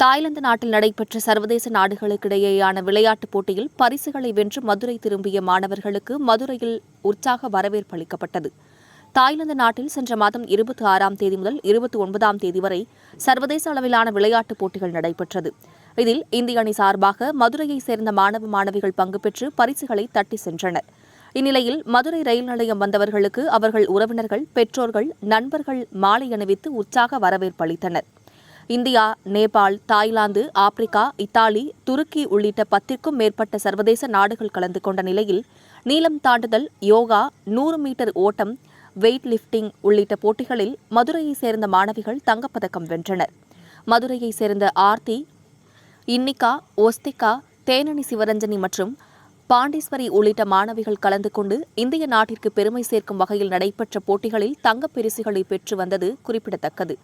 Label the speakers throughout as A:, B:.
A: Thailand நாட்டில் நடைபெற்ற சர்வதேச நாடுகளுக்கிடையேயான விளையாட்டுப் போட்டியில் பரிசுகளை வென்று மதுரை திரும்பிய மாணவர்களுக்கு மதுரையில் உற்சாக வரவேற்பு அளிக்கப்பட்டது. தாய்லாந்து நாட்டில் சென்ற மாதம் இருபத்தி ஆறாம் தேதி முதல் இருபத்தி ஒன்பதாம் தேதி வரை சர்வதேச அளவிலான விளையாட்டுப் போட்டிகள் நடைபெற்றது. இதில் இந்திய அணி சார்பாக மதுரையைச் சேர்ந்த மாணவ மாணவிகள் பங்கு பெற்று பரிசுகளை தட்டி சென்றனர். இந்நிலையில் மதுரை ரயில் நிலையம் வந்தவர்களுக்கு அவர்கள் உறவினர்கள் பெற்றோர்கள் நண்பர்கள் மாலை அணிவித்து உற்சாக வரவேற்பு அளித்தனர். India Nepal Thailand Africa Italy துருக்கி உள்ளிட்ட பத்திற்கும் மேற்பட்ட சர்வதேச நாடுகள் கலந்து கொண்ட நிலையில் நீளம் தாண்டுதல் யோகா நூறு மீட்டர் ஓட்டம் வெயிட் லிஃப்டிங் உள்ளிட்ட போட்டிகளில் மதுரையைச் சேர்ந்த மாணவிகள் தங்கப்பதக்கம் வென்றனர். மதுரையைச் சேர்ந்த ஆர்த்தி இன்னிகா ஒஸ்திகா தேனனி சிவரஞ்சனி மற்றும் பாண்டீஸ்வரி உள்ளிட்ட மாணவிகள் கலந்து கொண்டு இந்திய நாட்டிற்கு பெருமை சேர்க்கும் வகையில் நடைபெற்ற போட்டிகளில் தங்கப் பரிசுகளை பெற்று வந்தது குறிப்பிடத்தக்கது.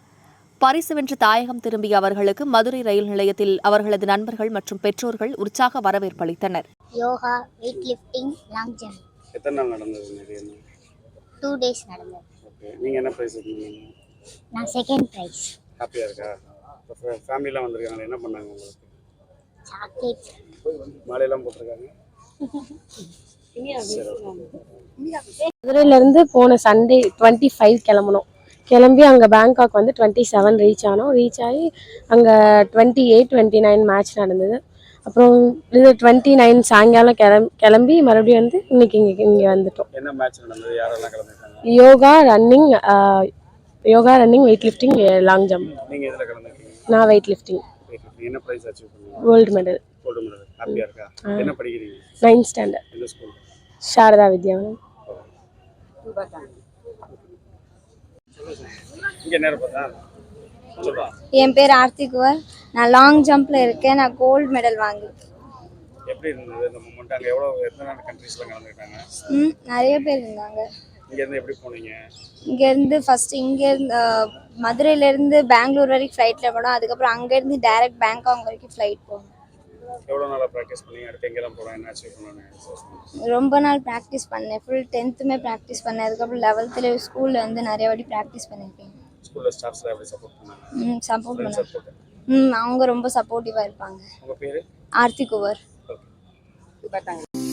A: பரிசு வென்று தாயகம் திரும்பிய அவர்களுக்கு மதுரை ரயில் நிலையத்தில் அவர்களது நண்பர்கள் மற்றும் பெற்றோர்கள் உற்சாக வரவேற்பு அளித்தனர்.
B: Yoga weight lifting long jump
C: எத்தனை நாள் நடந்தது
B: டூ டேஸ் நடந்தது.
C: ஓகே நீங்கள் என்ன ப்ரைஸ் எடுத்தீங்க?
B: நான் செகண்ட் ப்ரைஸ்
C: ஹாப்பியாக இருக்கா? ஃபேமிலிலாம் வந்திருக்காங்க என்ன பண்ணாங்க உங்களுக்கு?
B: சாக்லேட்
C: மாலையெல்லாம் போட்டிருக்காங்க.
D: மதுரையிலேருந்து போன சண்டே டுவெண்ட்டி ஃபைவ் கிளம்புனோம். கிளம்பி அங்கே பேங்காக் வந்து டுவெண்ட்டி செவன் ரீச் ஆனோம். ரீச் ஆகி அங்கே twenty eight twenty nine match நடந்தது. அப்புறம் இது டுவெண்ட்டி நைன் சாயங்காலம் கிளம்பி கிளம்பி மறுபடியும் வந்து இன்னைக்கு இங்கே இங்கே வந்துட்டோம்.
C: என்ன மேட்ச் நடந்தது? யாரெல்லாம் கலந்துருக்காங்க?
D: Yoga running yoga running weight lifting long jump நான் வெயிட் லிஃப்டிங்
C: நீங்கள் என்ன ப்ரைஸ் அச்சீவ் பண்ணீங்க?
D: கோல்டு மெடல்
C: கோல்டு மெடல் ஹாப்பியாக இருக்கா? என்ன படிக்கிறீங்க?
D: Ninth standard Sharada Vidyavanam.
E: என் பேர் ஆர்த்தி குவர். நான் லாங் ஜம்ப்ல இருக்கேன். நான் கோல்டு மெடல் வாங்கி
C: எப்படி இருந்தது? இந்த மூமெண்ட் அங்கே எவ்வளோ எத்தனை கண்ட்ரீஸ்லாம் கலந்துருக்காங்க
E: ம் நிறைய பேர் இருந்தாங்க.
C: இங்கேருந்து எப்படி போனீங்க?
E: இங்கேருந்து ஃபஸ்ட்டு இங்கேருந்து மதுரையிலேருந்து பெங்களூர் வரைக்கும் ஃப்ளைட்டில் போனோம். அதுக்கப்புறம் அங்கேருந்து டேரெக்ட் பேங்காக் வரைக்கும் ஃப்ளைட் போனோம்.
C: எவ்வளோ நாளாக ப்ராக்டிஸ் பண்ணீங்க அடுத்து எங்கெல்லாம் போகிறோம் என்ன அச்சீவ் பண்ணணும்
E: ரொம்ப நாள் ப்ராக்டிஸ் பண்ணேன். ஃபுல் டென்த்துமே ப்ராக்டிஸ் பண்ணேன். அதுக்கப்புறம் லெவல்த்தில் ஸ்கூலில் வந்து நிறைய வாட்டி ப்ராக்டிஸ் பண்ணியிருக்கேன்.
C: ஸ்கூலில் ஸ்டாஃப்ஸ்லாம் எப்படி சப்போர்ட் பண்ணாங்க?
E: சப்போர்ட்
C: சப்போர்ட்
E: ம் அவங்க ரொம்ப சப்போர்ட்டிவாக இருப்பாங்க.
C: உங்கள் பேர்?
E: ஆர்த்தி குவர்.
C: ஓகே